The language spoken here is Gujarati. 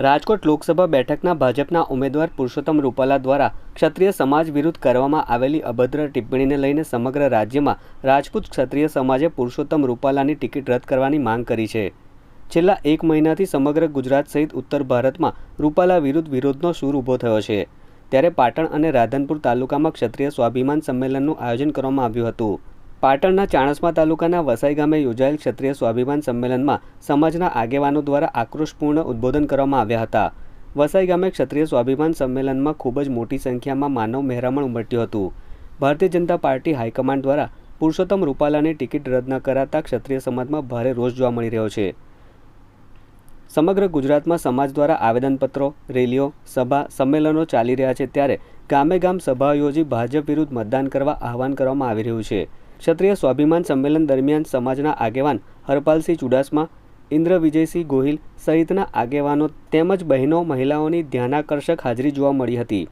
રાજકોટ લોકસભા બેઠકના ભાજપના ઉમેદવાર પુરુષોત્તમ રૂપાલા દ્વારા ક્ષત્રિય સમાજ વિરુદ્ધ કરવામાં આવેલી અભદ્ર ટિપ્પણીને લઈને સમગ્ર રાજ્યમાં રાજપૂત ક્ષત્રિય સમાજે પુરુષોત્તમ રૂપાલાની ટિકિટ રદ કરવાની માંગ કરી છે. છેલ્લા એક મહિનાથી સમગ્ર ગુજરાત સહિત ઉત્તર ભારતમાં રૂપાલા વિરુદ્ધ વિરોધનો સૂર ઊભો થયો છે. ત્યારે પાટણ અને રાધનપુર તાલુકામાં ક્ષત્રિય સ્વાભિમાન સંમેલનનું આયોજન કરવામાં આવ્યું હતું. પાટણના ચાણસ્મા તાલુકાના વસાઈ ગામે યોજાયેલ ક્ષત્રિય સ્વાભિમાન સંમેલનમાં સમાજના આગેવાનો દ્વારા આક્રોશપૂર્ણ ઉદ્બોધન કરવામાં આવ્યા હતા. વસાઈ ગામે ક્ષત્રિય સ્વાભિમાન સંમેલનમાં ખૂબ જ મોટી સંખ્યામાં માનવ મહેરામણ ઉમટ્યું હતું. ભારતીય જનતા પાર્ટી હાઈકમાન્ડ દ્વારા પુરુષોત્તમ રૂપાલાની ટિકિટ રદ ન કરાતા ક્ષત્રિય સમાજમાં ભારે રોષ જોવા મળી રહ્યો છે. સમગ્ર ગુજરાતમાં સમાજ દ્વારા આવેદનપત્રો, રેલીઓ, સભા, સંમેલનો ચાલી રહ્યા છે ત્યારે ગામે ગામ સભા યોજી ભાજપ વિરુદ્ધ મતદાન કરવા આહવાન કરવામાં આવી રહ્યું છે. ક્ષત્રિય સ્વાભિમાન સંમેલન દરમિયાન સમાજના આગેવાન હરપાલસિંહ ચુડાસમા ઇન્દ્ર વિજયસિંહ ગોહિલ સહિતના આગેવાનો તેમજ બહેનો મહિલાઓની ધ્યાનાકર્ષક હાજરી જોવા મળી હતી.